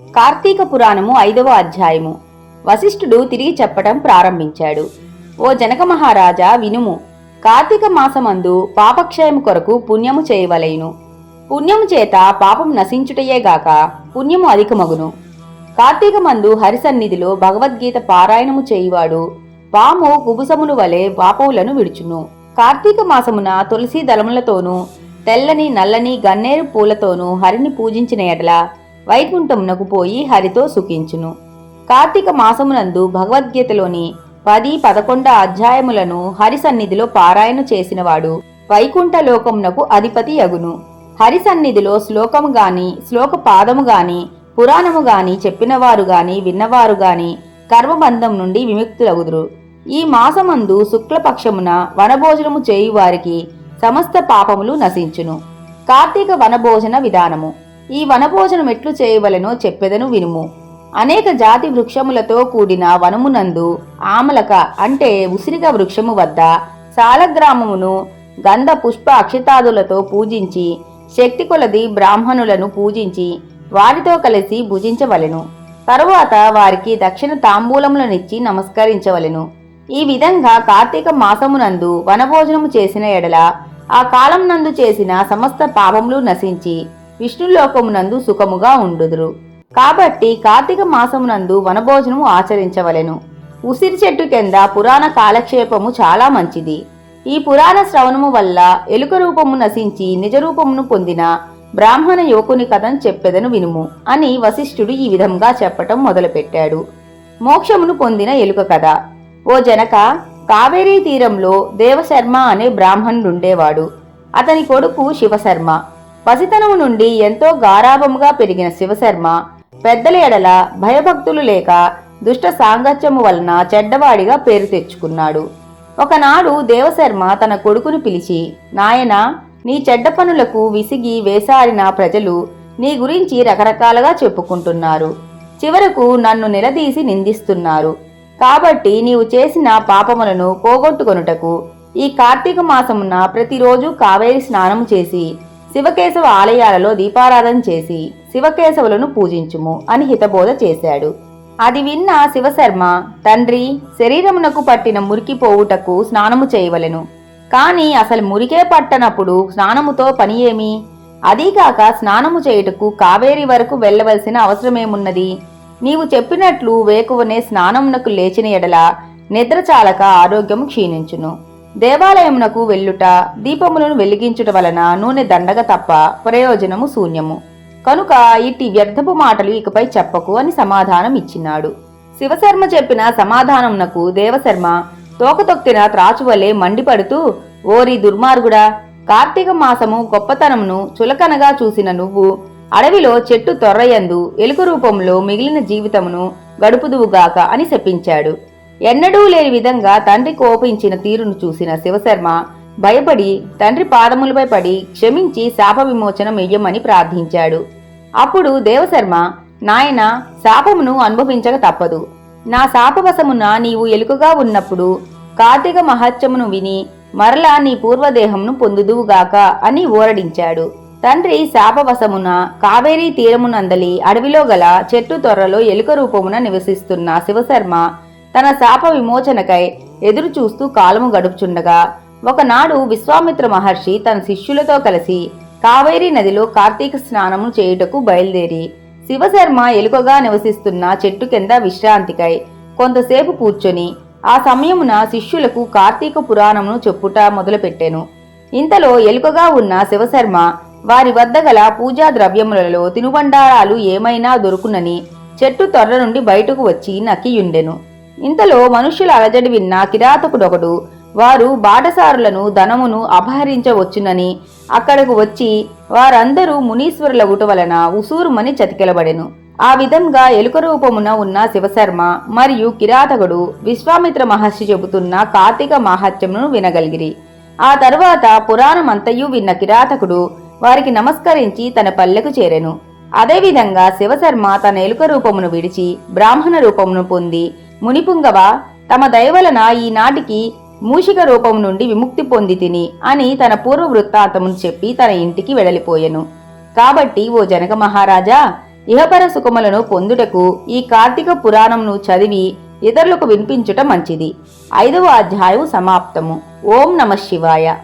కార్తీక పురాణము ఐదవ అధ్యాయము. వశిష్ఠుడు తిరిగి చెప్పటం ప్రారంభించాడు. ఓ జనక మహారాజా వినుము. కార్తీక మాసమందు పాపక్షయము కొరకు పుణ్యము చేయవలెను. పుణ్యము చేత పాపం నశించుటయేగాక పుణ్యము అధికమగును. కార్తీక మందు హరిసన్నిధిలో భగవద్గీత పారాయణము చేయువాడు పాము కుబుసమును వలె పాపములను విడుచును. కార్తీక మాసమున తులసి దళములతోనూ తెల్లని నల్లని గన్నేరు పూలతోనూ హరిని పూజించిన ఎడల వైకుంఠమునకు పోయి హరితో సుఖించును. కార్తీక మాసమునందు భగవద్గీతలోని పది పదకొండ అధ్యాయములను హరి సన్నిధిలో పారాయణ చేసినవాడు వైకుంఠ లోకమునకు అధిపతి యగును. హరి సన్నిధిలో శ్లోకము గాని శ్లోక పాదము గాని పురాణము గాని చెప్పినవారు గాని విన్నవారు గాని కర్మబంధం నుండి విముక్తులగుదురు. ఈ మాసమందు శుక్లపక్షమున వనభోజనము చేయువారికి సమస్త పాపములు నశించును. కార్తీక వనభోజన విధానము. ఈ వనభోజనం ఎట్లు చేయవలెనో చెప్పెదను వినుము. అనేక జాతి వృక్షములతో కూడిన వనమునందు ఆమలక అంటే ఉసిరిక వృక్షము వద్ద సాలగ్రామమును గంధ పుష్ప అక్షితాదులతో పూజించి శక్తి కొలది బ్రాహ్మణులను పూజించి వారితో కలిసి భుజించవలెను. తరువాత వారికి దక్షిణ తాంబూలములనిచ్చి నమస్కరించవలెను. ఈ విధంగా కార్తీక మాసమునందు వనభోజనము చేసిన ఎడల ఆ కాలం నందు చేసిన సమస్త పాపములు నశించి విష్ణులోకమునందు సుఖముగా ఉండుదురు. కాబట్టి కార్తీక మాసమునందు వనభోజనము ఆచరించవలెను. ఉసిరి చెట్టు కింద పురాణ కాలక్షేపము చాలా మంచిది. ఈ పురాణ శ్రవణము వల్ల ఎలుక రూపము నశించి నిజరూపమును పొందిన బ్రాహ్మణ యువకుని కథను చెప్పెదను వినుము అని వశిష్ఠుడు ఈ విధంగా చెప్పటం మొదలుపెట్టాడు. మోక్షమును పొందిన ఎలుక కథ. ఓ జనక కావేరీ తీరంలో దేవశర్మ అనే బ్రాహ్మణుడుండేవాడు. అతని కొడుకు శివశర్మ. పసితనము నుండి ఎంతో గారాభముగా పెరిగిన శివశర్మ పెద్దల ఎడల భయభక్తులు లేక దుష్ట సాంగత్యము వలన చెడ్డవాడిగా పేరు తెచ్చుకున్నాడు. ఒకనాడు దేవశర్మ తన కొడుకును పిలిచి నాయనా నీ చెడ్డ పనులకు విసిగి వేసారిన ప్రజలు నీ గురించి రకరకాలుగా చెప్పుకుంటున్నారు. చివరకు నన్ను నిలదీసి నిందిస్తున్నారు. కాబట్టి నీవు చేసిన పాపములను పోగొట్టుకొనుటకు ఈ కార్తీక మాసమున ప్రతిరోజు కావేరి స్నానం చేసి శివకేశవ ఆలయాలలో దీపారాధన చేసి శివకేశవులను పూజించుము అని హితబోధ చేశాడు. అది విన్న శివశర్మ తండ్రి శరీరమునకు పట్టిన మురికి పోవుటకు స్నానము చేయవలెను. కాని అసలు మురికే పట్టనప్పుడు స్నానముతో పని ఏమి? అదీకాక స్నానము చేయుటకు కావేరి వరకు వెళ్ళవలసిన అవసరమేమున్నది? నీవు చెప్పినట్లు వేకువనే స్నానమునకు లేచిన ఎడల నిద్రచాలక ఆరోగ్యము క్షీణించును. దేవాలయమునకు వెళ్ళుట దీపములను వెలిగించుట వలన నూనె దండగ తప్ప ప్రయోజనము శూన్యము. కనుక ఇట్టి వ్యర్థపు మాటలు ఇకపై చెప్పకు అని సమాధానం ఇచ్చినాడు శివశర్మ చెప్పిన సమాధానమునకు దేవశర్మ తోకతొక్కిన త్రాచువలే మండిపడుతూ ఓరి దుర్మార్గుడా కార్తీక మాసము గొప్పతనమును చులకనగా చూసిన నువ్వు అడవిలో చెట్టు తొర్రయందు ఎలుక రూపంలో మిగిలిన జీవితమును గడుపుదువుగాక అని శపించాడు. ఎన్నడూ లేని విధంగా తండ్రి కోపించిన తీరును చూసిన శివశర్మ భయపడి తండ్రి పాదములపై పడి క్షమించి శాప విమోచన ఇయ్యమని ప్రార్థించాడు. అప్పుడు దేవశర్మ నాయన శాపమును అనుభవించక తప్పదు. నా శాపవశమున నీవు ఎలుకగా ఉన్నప్పుడు కార్తీక మహత్యమును విని మరలా నీ పూర్వదేహమును పొందుదువుగాక అని ఓరడించాడు. తండ్రి శాపవశమున కావేరీ తీరమునందలి అడవిలో గల చెట్టు తొర్రలో ఎలుక రూపమున నివసిస్తున్న శివశర్మ తన శాప విమోచనకై ఎదురు చూస్తూ కాలము గడుపుచుండగా ఒకనాడు విశ్వామిత్ర మహర్షి తన శిష్యులతో కలిసి కావేరీ నదిలో కార్తీక స్నానము చేయుటకు బయలుదేరి శివశర్మ ఎలుకగా నివసిస్తున్న చెట్టు కింద విశ్రాంతికై కొంతసేపు కూర్చొని ఆ సమయమున శిష్యులకు కార్తీక పురాణమును చెప్పుట మొదలుపెట్టెను. ఇంతలో ఎలుకగా ఉన్న శివశర్మ వారి వద్ద గల పూజా ద్రవ్యములలో తినుబండారాలు ఏమైనా దొరుకునని చెట్టు తొర్ర నుండి బయటకు వచ్చి నక్కియుండెను. ఇంతలో మనుష్యుల అలజడి విన్న కిరాతకుడొకడు వారు బాటసారులను ధనమును అపహరించవచ్చునని అక్కడకు వచ్చి వారందరూ మునీశ్వరుల వలన ఉసూరుమని చతికెలబడెను. ఆ విధంగా ఎలుక రూపమున ఉన్న శివశర్మ మరియు కిరాతకుడు విశ్వామిత్ర మహర్షి చెబుతున్న కార్తీక మాహాత్మ్యమును వినగలిగిరి. ఆ తర్వాత పురాణమంతయు విన్న కిరాతకుడు వారికి నమస్కరించి తన పల్లెకు చేరెను. అదేవిధంగా శివశర్మ తన ఎలుక రూపమును విడిచి బ్రాహ్మణ రూపమును పొంది మునిపుంగవ తమ దయవలన ఈనాటికి మూషిక రూపం నుండి విముక్తి పొంది తిని అని తన పూర్వ వృత్తాంతమును చెప్పి తన ఇంటికి వెడలిపోయెను. కాబట్టి ఓ జనక మహారాజా ఇహపర సుఖములను పొందుటకు ఈ కార్తీక పురాణంను చదివి ఇతరులకు వినిపించుట మంచిది. ఐదవ అధ్యాయం సమాప్తము. ఓం నమ శివాయ.